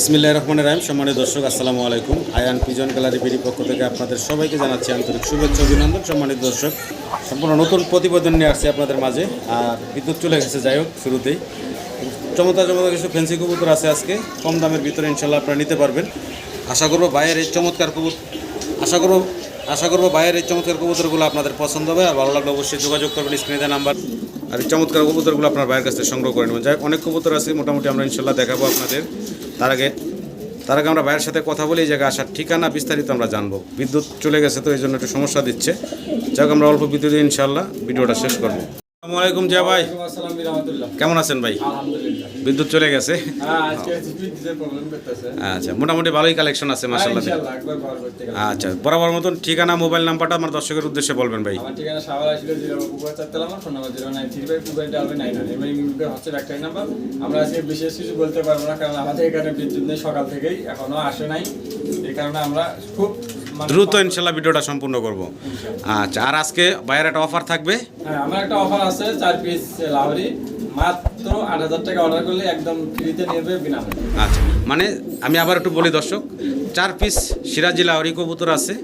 ইসমিল্লাহ রহমান রাহিম। সম্মানিত দর্শক, আসসালামু আলাইকুম। আয়ান পিজন গ্যালারি বিডি পক্ষ থেকে আপনাদের সবাইকে জানাচ্ছি আন্তরিক শুভেচ্ছা, অভিনন্দন। সম্মানিত দর্শক, সম্পূর্ণ নতুন প্রতিবেদন নিয়ে আসছি আপনাদের মাঝে। আর বিদ্যুৎ চলে গেছে যাই হোক, শুরুতেই। চমৎকার চমৎকার কিছু ফেন্সি কবুতর আছে আজকে। কম দামের ভিতরে ইনশাল্লাহ আপনারা নিতে পারবেন। আশা করব বাইরের এই চমৎকার কবুতর আশা করব আশা করব বাইরের এই চমৎকার কবুতরগুলো আপনাদের পছন্দ হবে। আর ভালো লাগলে অবশ্যই যোগাযোগ করবেন স্ক্রিনে নাম্বার। আর এই চমৎকার কবুতরগুলো আপনার বাইরের কাছ থেকে সংগ্রহ করে নেবেন। যাই অনেক কবুতর আছে, মোটামুটি আমরা ইনশাল্লাহ দেখাবো আপনাদের। তার আগে তার আগে আমরা বাইরের সাথে কথা বলি, এই জায়গায় আসার ঠিকানা বিস্তারিত আমরা জানব। বিদ্যুৎ চলে গেছে তো এই জন্য একটু সমস্যা দিচ্ছে। যাই আমরা অল্প বিদ্যুৎ দিয়ে ইনশাল্লাহ ভিডিওটা শেষ করব। আসসালামু আলাইকুম জিয়া ভাই কেমন আছেন ভাই? বিদ্যুৎ চলে গেছে? হ্যাঁ আচ্ছা মোটামুটি ভালোই কালেকশন আছে মাসাল্লাহ করতে গেলে। আচ্ছা বরাবর মতন ঠিকানা মোবাইল নাম্বারটা আমার দর্শকের উদ্দেশ্যে বলবেন ভাই। আমার আজকে বিশেষ কিছু বলতে পারব না কারণ আমাদের এখানে বিদ্যুৎ নেই সকাল থেকেই এখনও আসে নাই। এই কারণে আমরা খুব দ্রুত ইনশাল্লাহ ভিডিওটা সম্পূর্ণ করব। আচ্ছা আর আজকে বাইরে একটা অফার থাকবে? হ্যাঁ আমার একটা অফার আছে চার পিস লাউরি। মাত্র আট হাজার টাকা অর্ডার করলে একদম ফ্রিতে নেবে বিনামূল্যে। আচ্ছা মানে আমি আবার একটু বলি দর্শক চার পিস সিরাজি লাউরি কবুতর আছে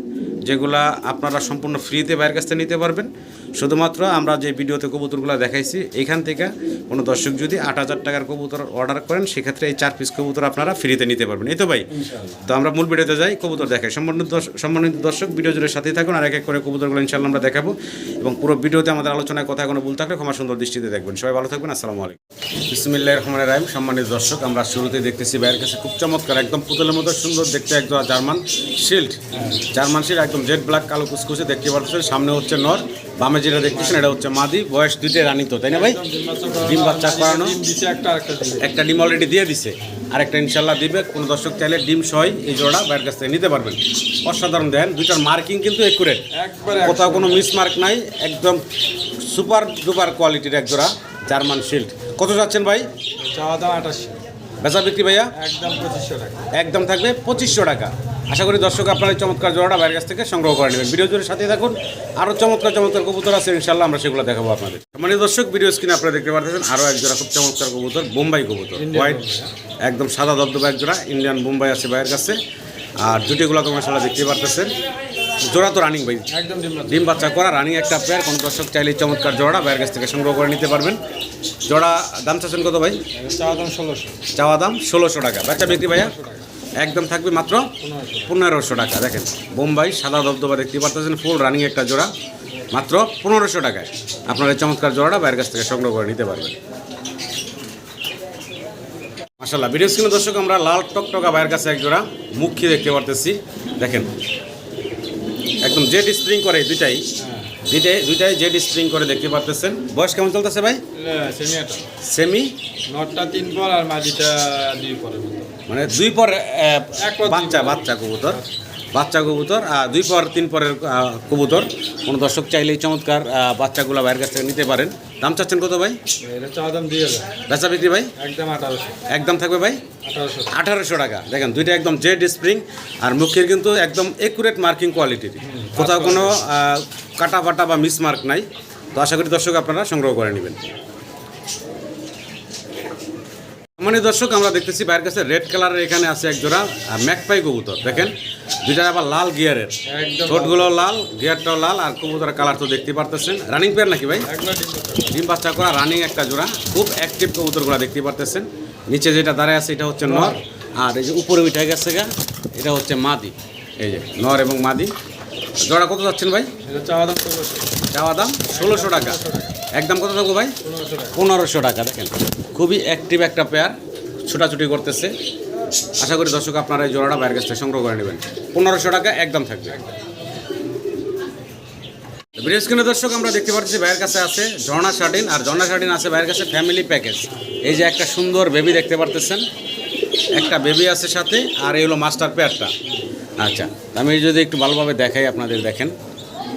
যেগুলা আপনারা সম্পূর্ণ ফ্রিতে বাইরের কাছ থেকে নিতে পারবেন। শুধুমাত্র আমরা যে ভিডিওতে কবুতরগুলো দেখাইছি এখান থেকে কোনো দর্শক যদি আট হাজার টাকার কবুতর অর্ডার করেন সেক্ষেত্রে এই চার পিস কবুতর আপনারা ফ্রিতে নিতে পারবেন। এই তো ভাই? তো আমরা মূল ভিডিওতে যাই কবুতর দেখাই। সম্মানিত সম্মানিত দর্শক ভিডিও জুড়ে সাথেই থাকুন আর এক এক করে কবুতরগুলো ইনশাল্লাহ আমরা দেখাবো। এবং পুরো ভিডিওতে আমাদের আলোচনায় কথা কোনো ভুল থাকলে ক্ষমা সুন্দর দৃষ্টিতে দেখবেন। সবাই ভালো থাকবেন আসসালামু আলাইকুম। বিসমিল্লাহ রহমান রাহিম। সম্মানিত দর্শক আমরা শুরুতে দেখতেছি বাইরের কাছে খুব চমৎকার একদম পুতুলের মতো সুন্দর দেখতে একদম জার্মান শিল্ড জার্মান শিল্ড একদম জেড ব্ল্যাক কালো কুচকুচে দেখতে পাচ্ছেন সামনে হচ্ছে নর। বামে যেটা দেখতেছেন এটা হচ্ছে মাদি। বয়স দুইটাই রানিং তো তাই না ভাই? ডিম বাচ্চা করানো একটা একটা ডিম অলরেডি দিয়ে দিছে। আরেকটা ইনশাল্লাহ দিবে। কোনো দর্শক চাইলে ডিম সহ এই জোড়া বাইরের কাছ থেকে নিতে পারবেন। অসাধারণ দেন দুইটার মার্কিং কিন্তু একুরেট কোথাও কোনো মিসমার্ক নাই একদম সুপার ডুপার কোয়ালিটির এক জোড়া জার্মান শিল্ড কত যাচ্ছেন ভাই? চাওয়া দাম আঠাশশো বেচা বিক্রি ভাইয়া? একদম পঁচিশশো টাকা। একদম থাকবে পঁচিশশো টাকা। আশা করি দর্শক আপনার এই চমৎকার জোড়াটা বাইরের কাছ থেকে সংগ্রহ করে নেবেন। ভিডিও জুড়ে সাথে থাকুন। আরও চমৎকার চমৎকার কবুতর আছে ইনশাল্লাহ আমরা সেগুলো দেখাবো আপনাদের। মানে দর্শক ভিডিও স্ক্রিনে আপনারা দেখতে পাচ্ছেন আরও এক জোড়া খুব চমৎকার কবুতর বোম্বাই কবুতর। হোয়াইট একদম সাদা দবদবা এক জোড়া ইন্ডিয়ান বোম্বাই আছে বাইরের কাছে। আর জুটিগুলো তো মাসাল্লাহ দেখতে পারতেছেন। জোড়া তো রানিং ভাই। একদম ডিম বাচ্চা। করা রানিং একটা পেয়ার কোন দর্শক চাইলে চমৎকার জোড়া বাইরের কাছ থেকে সংগ্রহ করে নিতে পারবেন। জোড়া দাম চাচ্ছেন কত ভাই? চাওয়া দাম ষোলোশো। চাওয়া দাম ষোলোশো টাকা। বাচ্চা বিক্রি ভাইয়া? একদম থাকবে মাত্র পনেরোশো টাকা। দেখেন, বোম্বাই সাদা দবদবা দেখতে পারতেছেন ফুল রানিং একটা জোড়া, মাত্র পনেরোশো টাকায়। আপনার এই চমৎকার জোড়াটা বাইরের কাছ থেকে সংগ্রহ করে নিতে পারবেন। মাসাল্লাহ ভিডিও স্ক্রিনে দর্শক, আমরা লাল টকটকা বাইরের কাছে এক জোড়া মুখী দেখতে পারতেছি। দেখেন, একদম জেড স্প্রিং করে দুইটাই। দুইটাই দুইটাই জেড স্প্রিং করে দেখতে পারতেছেন। বয়স কেমন চলতেছে ভাই? সেমিয়াটা সেমি নটটা তিন পর আর মাঝিটা দুই মতো। মানে দুই পর এক পর বাচ্চা বাচ্চা কবুতর। বাচ্চা কবুতর আর দুই পর তিন পরের কবুতর। কোনো দর্শক চাইলে চমৎকার বাচ্চাগুলো বাইরের কাছ থেকে নিতে পারেন। দাম চাচ্ছেন কত ভাই? দাম দুই হাজার। বেচা বিক্রি ভাই? একদম আঠারোশো। একদম থাকবে ভাই? আঠারোশো। আঠারোশো টাকা। দেখেন দুইটা একদম জেড স্প্রিং আর মুখের কিন্তু একদম একুরেট মার্কিং কোয়ালিটির কোথাও কোনো কাটা বাটা বা মিসমার্ক নাই। তো আশা করি দর্শক আপনারা সংগ্রহ করে নেবেন। মানে দর্শক আমরা দেখতেছি বাইরের কাছে রেড কালারের এখানে আছে এক জোড়া আহ, ম্যাকপাই কবুতর। দেখেন দুইটা আবার লাল গিয়ারের। ঠোঁটগুলো লাল গিয়ারটাও লাল আর কবুতরের কালার তো দেখতে পারতেছেন। রানিং পেয়ার নাকি ভাই? ডিম বাচ্চা করা রানিং একটা জোড়া। খুব অ্যাক্টিভ কবুতরগুলো দেখতে পারতেছেন। নিচে যেটা দাঁড়ায় আছে এটা হচ্ছে নর। আর এই যে উপরে উঠে গেছে গা এটা হচ্ছে মাদি। এই যে নর এবং মাদি। জোড়া কত যাচ্ছেন ভাই? চাওয়া দাম ষোলোশো। চাওয়া দাম ষোলোশো টাকা। একদম কত থাকব ভাই? পনেরোশো টাকা। দেখেন। খুবই অ্যাক্টিভ একটা পেয়ার ছুটাছুটি করতেছে। আশা করি দর্শক আপনারা এই জোড়াটা বাইরের কাছ থেকে সংগ্রহ করে নেবেন। পনেরোশো টাকা একদম থাকবে। স্ক্রিনে দর্শক আমরা দেখতে পাচ্ছি ভাইয়ের কাছে আছে ঝর্ণা শার্টিন আর ঝর্ণা শার্টিন আছে ভাইয়ের কাছে ফ্যামিলি প্যাকেজ এই যে একটা সুন্দর বেবি দেখতে পারতেছেন। একটা বেবি আছে সাথে আর এই হলো মাস্টার পেয়ারটা আচ্ছা আমি যদি একটু ভালোভাবে দেখাই আপনাদের দেখেন।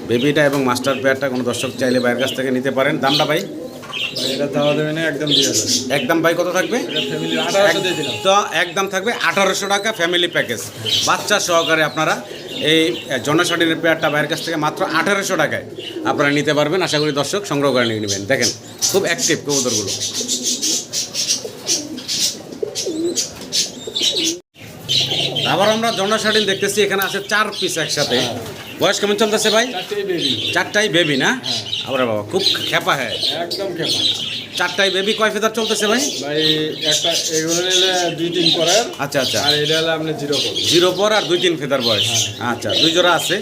বেবিটা এবং মাস্টার পেয়ারটা কোনো দর্শক চাইলে বাইরের কাছ থেকে নিতে পারেন। দামটা ভাই? একদম একদম ভাই কত থাকবে? তো একদম থাকবে আঠারোশো টাকা ফ্যামিলি প্যাকেজ বাচ্চা সহকারে আপনারা এই জনসাটিনের পেয়ারটা বাইরের কাছ থেকে মাত্র আঠারোশো টাকায় আপনারা নিতে পারবেন। আশা করি দর্শক সংগ্রহ করে নিয়ে নেবেন। দেখেন খুব অ্যাক্টিভ কবুতরগুলো। আবার আমরা জন্ডা শাটিল দেখতেছি এখানে আছে চার পিস একসাথে। বয়স কেমন চলতেছে ভাই? চারটেই বেবি চারটাই বেবি না? আবার বাবা খুব খেপা হ্যাঁ। একদম খেপা। চারটাই বেবি কয় ফেদার চলতেছে ভাই? ভাই একটা এগুলো নিলে দুই তিন পরের। আচ্ছা আচ্ছা। আর এটা হলে আপনি জিরো করুন জিরো পর আর দুই তিন ফেদার বয়স। আচ্ছা দুই জোড়া আছে।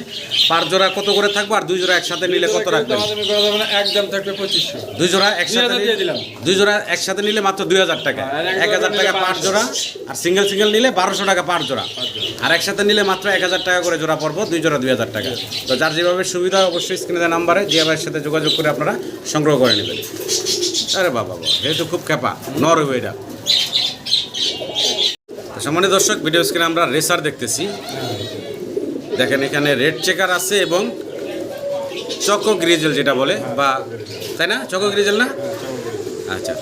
পার জোড়া কত করে থাকব আর দুই জোড়া একসাথে নিলে কত রাখবেন? একদম থাকবে পঁচিশশো। দুই জোড়া একসাথে দিয়ে দিলাম। দুই জোড়া একসাথে নিলে মাত্র দুই হাজার টাকা। এক এক হাজার টাকা পার জোড়া আর সিঙ্গেল সিঙ্গেল নিলে বারোশো টাকা পার জোড়া। আর একসাথে নিলে মাত্র এক হাজার টাকা করে জোড়া পড়ব দুই জোড়া দুই হাজার টাকা। তো যার যেভাবে সুবিধা অবশ্যই স্ক্রিনে দেওয়া নাম্বারে জিয়া ভাইয়ের সাথে যোগাযোগ করে আপনারা সংগ্রহ করে নেবেন। আরে বাবা বাবা। যেহেতু খুব খেপা নর হইবে এটা। তো সম্মানিত দর্শক ভিডিও স্ক্রিনে আমরা রেসার দেখতেছি। দেখেন এখানে রেড চেকার আছে এবং চকো গ্রিজেল যেটা বলে বা তাই না? চকো গ্রিজেল না? আচ্ছা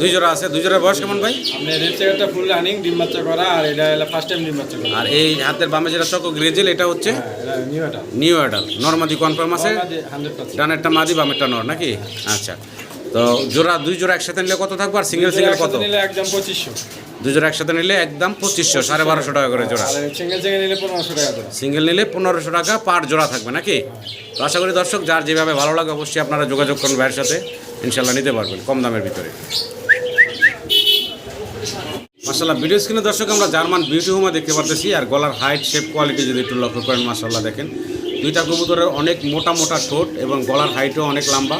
দুই জোড়া আছে। দুই জোড়ার বয়স কেমন ভাই? রেড চেকারটা ফুল রানিং ডিম বাচ্চা করা আর এটা ফার্স্ট টাইম ডিম বাচ্চা করা। আর এই হাতের বামে যেটা চকো গ্রিজেল এটা হচ্ছে হ্যাঁ এটা নিউ এটা নিউ অ্যাডাল নর্মাদি কনফার্ম আছে? ডানেরটা মাদি বামেরটা নর নাকি? আচ্ছা। তো জোড়া দুই জোড়া একসাথে নিলে কত থাকবে? আর সিঙ্গেল সিঙ্গেল কত? নিলে একদম পঁচিশশো। দুই জোড়া একসাথে নিলে একদম পঁচিশশো সাড়ে বারোশো টাকা করে জোড়া। সিঙ্গেল সিঙ্গেল নিলে পনেরোশো টাকা সিঙ্গেল নিলে পনেরোশো টাকা পার জোড়া থাকবে নাকি? তো আশা করি দর্শক যার যেভাবে ভালো লাগে অবশ্যই আপনারা যোগাযোগ করুন ভাইয়ের সাথে। ইনশাল্লাহ নিতে পারবেন কম দামের ভিতরে। মাসাল্লাহ ভিডিও স্ক্রিনে দর্শক আমরা জার্মান বিউটি হোমা দেখতে পারতেছি। আর গলার হাইট শেপ কোয়ালিটি যদি একটু লক্ষ্য করেন মাসাল্লাহ দেখেন। দুইটা কবুতরের অনেক মোটা মোটা ঠোঁট এবং গলার হাইটও অনেক লম্বা।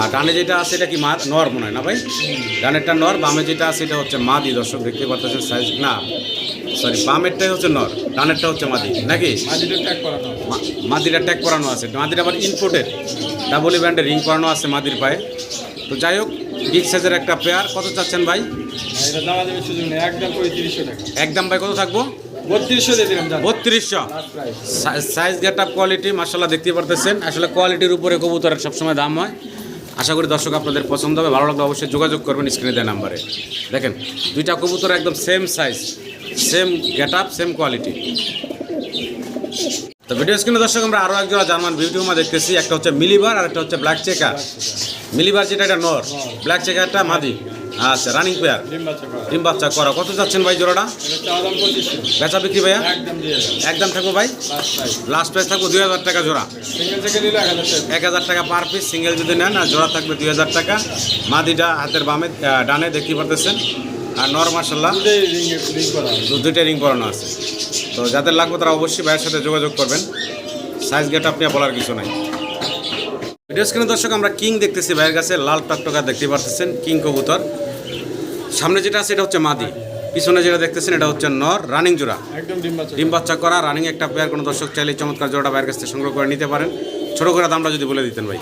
আর ডানে যেটা আছে এটা কি মা নর মনে হয় না ভাই? ডানেরটা নর বামে যেটা আছে এটা হচ্ছে মাদি। দর্শক দেখতে পারতেছেন সাইজ না সরি বামেরটাই হচ্ছে নর ডানেরটা হচ্ছে মাদি নাকি? মাঝিটা ট্যাগ করানো আছে। মাদির আবার ইনপোর্টেড ডাবলি ব্র্যান্ডের রিং করানো আছে মাদির পায়ে। তো যাই হোক বিগ সাইজের একটা পেয়ার কত চাচ্ছেন ভাই? একদম একদম ভাই কত থাকব? বত্রিশশো সাইজ গেট আপ কোয়ালিটি মার্শাল্লাহ দেখতে পারতেছেন। আসলে কোয়ালিটির উপরে কবুতরের সবসময় দাম হয়। আশা করি দর্শক আপনাদের পছন্দ হবে, ভালো লাগলে অবশ্যই যোগাযোগ করবেন স্ক্রিনে দেওয়া নাম্বারে। দেখেন, দুইটা কবুতর একদম same size same get up same quality তো ভিডিও স্ক্রিনে দর্শক, আমরা আরও একজোড়া জার্মান বিউটি হোমা দেখতেছি, একটা হচ্ছে মিলিবার আর একটা হচ্ছে ব্ল্যাক চেকার মিলিবার যেটা, এটা নর ব্ল্যাক চেকারটা মাদি। আচ্ছা রানিং পেয়ার ডিম বাচ্চা করা। কত যাচ্ছেন ভাই জোড়াটা? বেচা বিক্রি ভাইয়া? একদম থাকব ভাই? লাস্ট প্রাইস থাকব দুই হাজার টাকা জোড়া। এক হাজার টাকা পার পিস সিঙ্গেল যদি নেন, আর জোড়া থাকবে দুই হাজার টাকা। মাদিটা হাতের বামে ডানে, দেখতে পারতেছেন? আর নর মার্শাল্লাহ দুটোই রিং করানো আছে। তো যাদের লাগবে তারা অবশ্যই ভাইয়ের সাথে যোগাযোগ করবেন। সাইজ গেট আপনি বলার কিছু নাই। ভিডিও স্ক্রিনে দর্শক আমরা কিং দেখতেছি ভাইয়ের কাছে লাল টকটকা দেখতে পারতেছেন কিং কবুতর। সামনে যেটা আছে এটা হচ্ছে মাদি। পিছনে যেটা দেখতেছেন এটা হচ্ছে নর রানিং জোড়া। একদম ডিম বাচ্চা। করা রানিং একটা পেয়ার কোনো দর্শক চাইলে চমৎকার জোড়াটা বাইরের কাছ থেকে সংগ্রহ করে নিতে পারেন। ছোট করে দামটা যদি বলে দিতেন ভাই।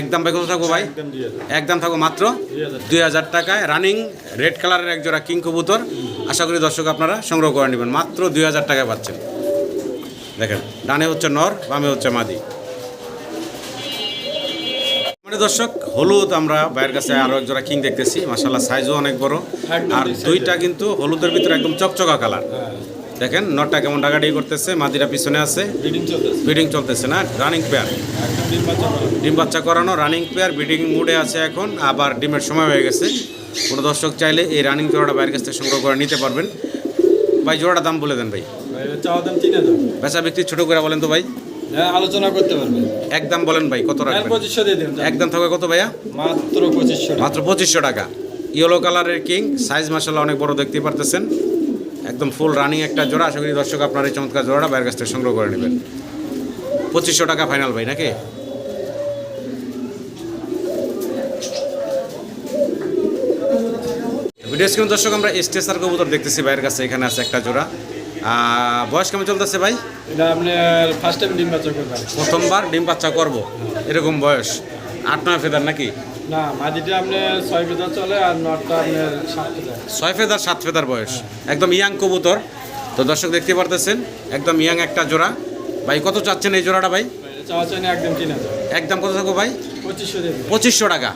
একদম ভাই কত থাকব ভাই? একদম থাকব মাত্র দুই হাজার টাকায় রানিং রেড কালারের এক জোড়া কিং কবুতর। আশা করি দর্শক আপনারা সংগ্রহ করে নেবেন। মাত্র দুই হাজার টাকায় পাচ্ছেন। দেখেন ডানে হচ্ছে নর বামে হচ্ছে মাদি। মানে দর্শক হলুদ আমরা বাইরের কাছে আরও এক জোড়া কিং দেখতেছি। মাসাল্লাহ সাইজও অনেক বড়। আর দুইটা কিন্তু হলুদের ভিতরে একদম চকচকা কালার দেখেন নটটা কেমন ডাকাডি করতেছে মাদিরা পিছনে আছে। ব্রিডিং চলতেছে। না রানিং পেয়ার ডিম বাচ্চা করানো। রানিং পেয়ার ব্রিডিং মুডে আছে এখন আবার ডিমের সময় হয়ে গেছে। কোনো দর্শক চাইলে এই রানিং জোড়াটা বাইরের কাছ থেকে সংগ্রহ করে নিতে পারবেন। ভাই জোড়াটা দাম বলে দেন ভাই। চাওয়া দাম তিন হাজার। বেচা বিক্রি ছোট করে বলেন তো ভাই। হ্যাঁ আলোচনা করতে পারবে। একদম বলেন ভাই কত হ্যাঁ রাখবেন? পঁচিশশো দিয়ে দিলাম একদম থাকবে কত ভাইয়া? মাত্র পঁচিশশো মাত্র পঁচিশশো টাকা। ইয়েলো কালারের কিং সাইজ মাসাল্লাহ অনেক বড় দেখতে পারতেছেন। একদম ফুল রানিং একটা জোড়া আশা করি দর্শক আপনার এই চমৎকার জোড়াটা বাইরের কাছ থেকে সংগ্রহ করে নেবেন। পঁচিশশো টাকা ফাইনাল ভাই নাকি? ভিডিও স্ক্রিন দর্শক আমরা স্টেসার কবুতর দেখতেছি ভাইয়ের কাছে এখানে আছে একটা জোড়া। বয়স কেমন চলতেছে ভাই? ফার্স্ট টাইম ডিম বাচ্চা করবেন। প্রথমবার ডিম বাচ্চা করব। এরকম বয়স। আট নয় ফেদার নাকি? না মাদিটা আপনার ছয় ফেদার চলে আর নটটা আপনার সাত ফেদার। ছয় ফেদার সাত ফেদার বয়স। একদম ইয়াং কবুতর। তো দর্শক দেখতে পারতেছেন একদম ইয়াং একটা জোড়া। ভাই কত চাচ্ছেন এই জোড়াটা ভাই? একদম একদম কত থাকব ভাই? পঁচিশশো টাকা।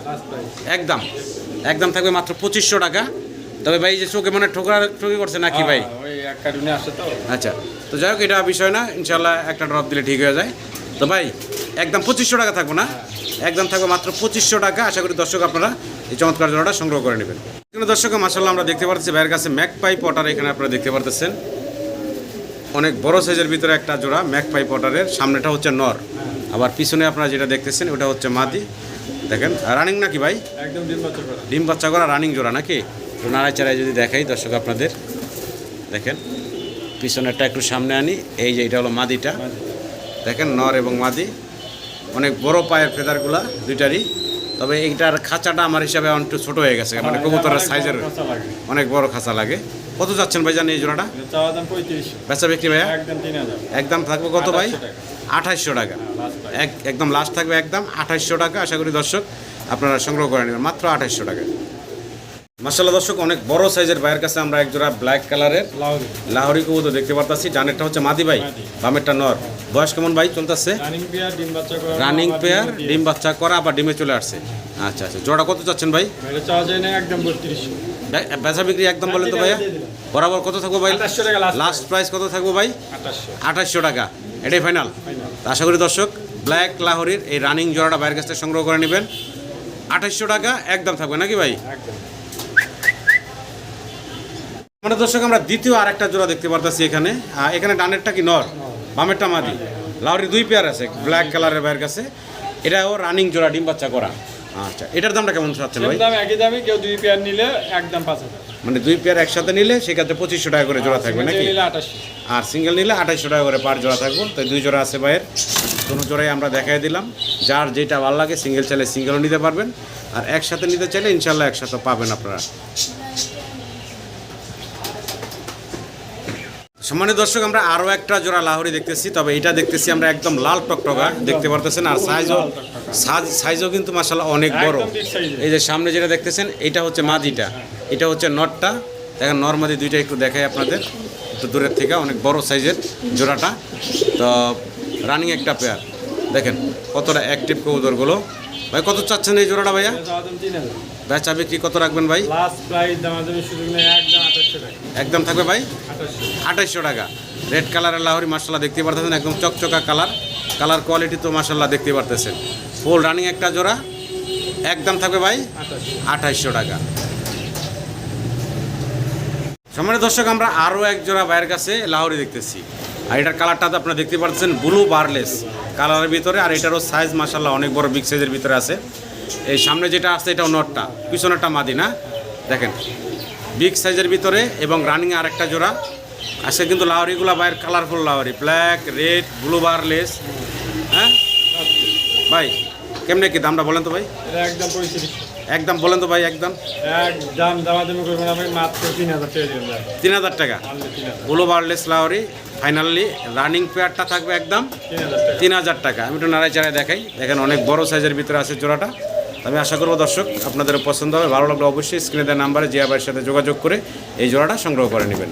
একদম। একদম থাকবে মাত্র পঁচিশশো টাকা। তবে ভাই যে চোখে মনে ঠোকরা ঠকি করছে নাকি ভাই? ওই এক কার্টুনে আসে তো। আচ্ছা তো যাই হোক এটা বিষয় না ইনশাল্লাহ একটা ড্রপ দিলে ঠিক হয়ে যায়। তো ভাই একদম পঁচিশশো টাকা থাকব না? একদম থাকবে মাত্র পঁচিশশো টাকা। আশা করি দর্শক আপনারা এই চমৎকার জোড়াটা সংগ্রহ করে নেবেন। এখানে দর্শক মাসাল্লাহ আমরা দেখতে পাচ্ছি ভাইয়ের কাছে ম্যাক পাই পটার এখানে আপনারা দেখতে পারতেছেন। অনেক বড় সাইজের ভিতরে একটা জোড়া ম্যাক পাই পটারের সামনেটা হচ্ছে নর। আবার পিছনে আপনারা যেটা দেখতেছেন ওটা হচ্ছে মাদি। দেখেন রানিং নাকি ভাই? একদম ডিম বাচ্চা করা। ডিম বাচ্চা করা রানিং জোড়া নাকি? নাড়াচাড়ায় যদি দেখাই দর্শক আপনাদের। দেখেন পিছনেরটা একটু সামনে আনি এই যে এটা হলো মাদিটা। দেখেন নর এবং মাদি অনেক বড় পায়ের ফেদারগুলা দুইটারই। তবে এইটার খাঁচাটা আমার হিসাবে একটু ছোট হয়ে গেছে মানে কবুতরের সাইজের অনেক বড় খাঁচা লাগে। কত যাচ্ছেন ভাই জানি এই জোড়াটা? বেচা বিক্রি ভাইয়া? একদম থাকবে কত ভাই? 2800 টাকা। আঠাইশশো টাকা। এক একদম লাস্ট থাকবে একদম আঠাইশশো টাকা আশা করি দর্শক আপনারা সংগ্রহ করে নেবেন মাত্র আঠাইশশো টাকা। মাসাল্লাহ দর্শক অনেক বড় সাইজের ভাইয়ের কাছে আমরা এক জোড়া ব্ল্যাক কালারের লাহোরি কবুতর দেখতে পারতাছি। ডানেরটা হচ্ছে মাদি ভাই বামেরটা নর। বয়স কেমন ভাই চলতেছে? রানিং পেয়ার ডিম বাচ্চা করা রানিং আবার পেয়ার ডিম বাচ্চা করা আবার ডিমে চলে আসছে। আচ্ছা আচ্ছা জোড়া কত চাচ্ছেন ভাই? বেচা বিক্রি একদম বলেন তো ভাইয়া। বরাবর কত থাকব ভাই? লাস্ট প্রাইস কত থাকব ভাই? আঠাশশো। টাকা। এটাই ফাইনাল আশা করি দর্শক ব্ল্যাক লাহরির এই রানিং জোড়াটা বাইরের কাছ থেকে সংগ্রহ করে নেবেন। আঠাশশো টাকা একদম থাকবে নাকি ভাই? একদম। মানে দর্শক আমরা দ্বিতীয় আর একটা জোড়া দেখতে পারতেছি এখানে। এখানে ডানেরটা কি? নর। বামেরটা মাদি। লাউরি দুই পেয়ার আছে ব্ল্যাক কালারের বাইরের কাছে। এটাও রানিং জোড়া ডিম বাচ্চা করা। আচ্ছা এটার দামটা কেমন চাচ্ছেন ভাই? দাম একই দামে কেউ দুই পেয়ার নিলে একদম পাঁচ হাজার। মানে দুই পেয়ার একসাথে নিলে সেক্ষেত্রে পঁচিশশো টাকা করে জোড়া থাকবে নাকি? আর সিঙ্গেল নিলে আঠাইশশো টাকা করে পার জোড়া থাকব। তাই দুই জোড়া আছে ভাইয়ের। কোনো জোড়াই আমরা দেখাই দিলাম। যার যেটা ভালো লাগে সিঙ্গেল চাইলে সিঙ্গেলও নিতে পারবেন। আর একসাথে নিতে চাইলে ইনশাল্লাহ একসাথে পাবেন আপনারা। সম্মানিত দর্শক আমরা আরও একটা জোড়া লাহরি দেখতেছি তবে এটা দেখতেছি আমরা একদম লাল টকটকা দেখতে পারতেছেন আর সাইজও সাইজ সাইজও কিন্তু মাসাল্লাহ অনেক বড়। এই যে সামনে যেটা দেখতেছেন এটা হচ্ছে মাদিটা। এটা হচ্ছে নটটা। দেখেন নর্মাদি দুইটা একটু দেখাই আপনাদের একটু দূরের থেকে অনেক বড় সাইজের জোড়াটা। তো রানিং একটা পেয়ার দেখেন কতটা অ্যাক্টিভ কবুতরগুলো। ভাই কত চাচ্ছেন এই জোড়াটা ভাইয়া? বেচা বিক্রি কত রাখবেন ভাই? লাস্ট প্রাইস দামাদামি সুযোগ নেই একদম আঠাশশো টাকা। একদম থাকবে ভাই? আঠাশশো। আঠাইশশো টাকা। রেড কালারের লাহরি মার্শাল্লাহ দেখতে পারতেছেন একদম চকচকা কালার কালার কোয়ালিটি তো মার্শাল্লাহ দেখতে পারতেছেন। ফুল রানিং একটা জোড়া। একদম থাকবে ভাই? আঠাশশো। আঠাইশশো টাকা। সম্মানিত দর্শক আমরা আরও এক জোড়া ভাইয়ের কাছে লাহোরি দেখতেছি। আর এটার কালারটা তো আপনারা দেখতে পাচ্ছেন ব্লু বারলেস কালারের ভিতরে আর এটারও সাইজ মাসাল্লাহ অনেক বড় বিগ সাইজের ভিতরে আছে। এই সামনে যেটা আছে এটাও নটটা। পিছনেরটা মাদি না? দেখেন। বিগ সাইজের ভিতরে এবং রানিং আর একটা জোড়া। আজকে কিন্তু লাহরিগুলো বাইরের colourful Lahori black red blue barless হ্যাঁ? ভাই কেমনে কি দামটা বলেন তো ভাই? একদম একদম বলেন তো ভাই একদম। একদম দামাদামি করব আমি মাত্র তিন হাজার টাকা তিন হাজার blue barless Lahori finally running পেয়ারটা থাকবে একদম। তিন হাজার টাকা। তিন হাজার টাকা। আমি একটু নাড়াই চাড়াই দেখাই। দেখেন অনেক বড় সাইজের ভিতরে আছে জোড়াটা। আমি আশা করব দর্শক আপনাদের পছন্দ হবে। ভালো লাগলে অবশ্যই স্ক্রিনে দেওয়া নাম্বারে জিয়া সাথে যোগাযোগ করে এই জোড়াটা সংগ্রহ করে নেবেন।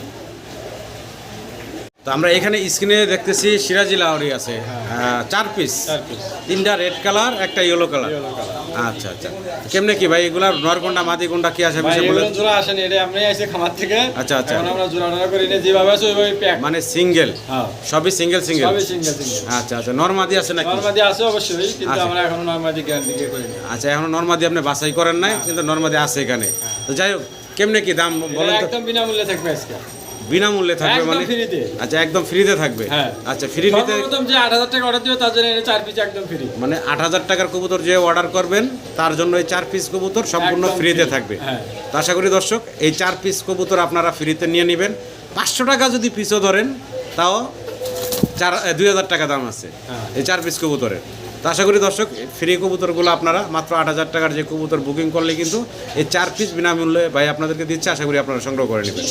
তো আমরা এখানে স্ক্রিনে দেখতেছি সিরাজি লাহরি আছে। চার পিস তিনটা রেড কালার একটা ইয়েলো কালার আচ্ছা আচ্ছা। কেমনে কি ভাই এগুলার নরকোন্ডা মাদিকোন্ডা কি আছে ভাই বিষয়ে জোড়া আসেনি এটা আমরা আইসি খামার থেকে। আচ্ছা, আচ্ছা। এখন আমরা জোড়া টোড়া করি না যেভাবে আছে ওইভাবে প্যাক মানে সিঙ্গেল হ্যাঁ। সবই সিঙ্গেল সিঙ্গেল সবই সিঙ্গেল সিঙ্গেল আচ্ছা আচ্ছা। নর্মাদি আছে নাকি? নর্মাদি আছে অবশ্যই কিন্তু আচ্ছা। আমরা এখনও নর্মাদি গ্যারান্টি দিয়ে করি না। আচ্ছা এখন নর্মাদি আপনি বাছাই করেন নাই কিন্তু নর্মাদি আছে এখানে। তো যাই হোক কেমনে কি দাম বলেন তো? একদম বিনামূল্যে থাকবে আজকে। বিনামূল্যে থাকবে মানে? আচ্ছা একদম ফ্রিতে থাকবে? হ্যাঁ। আচ্ছা ফ্রি নিতে যে আট হাজার টাকা অর্ডার দিবে তার জন্য চার পিস একদম ফ্রি। মানে আট হাজার টাকার কবুতর যে অর্ডার করবেন তার জন্য এই চার পিস কবুতর সম্পূর্ণ ফ্রিতে থাকবে। হ্যাঁ। তো আশা করি দর্শক এই চার পিস কবুতর আপনারা ফ্রিতে নিয়ে নেবেন। পাঁচশো টাকা যদি পিসও ধরেন তাও চার দুই হাজার টাকা দাম আছে হ্যাঁ। এই চার পিস কবুতরের। তো আশা করি দর্শক ফ্রি কবুতরগুলো আপনারা মাত্র আট হাজার টাকার যে কবুতর বুকিং করলে কিন্তু এই চার পিস বিনামূল্যে ভাই আপনাদেরকে দিচ্ছে আশা করি আপনারা সংগ্রহ করে নেবেন।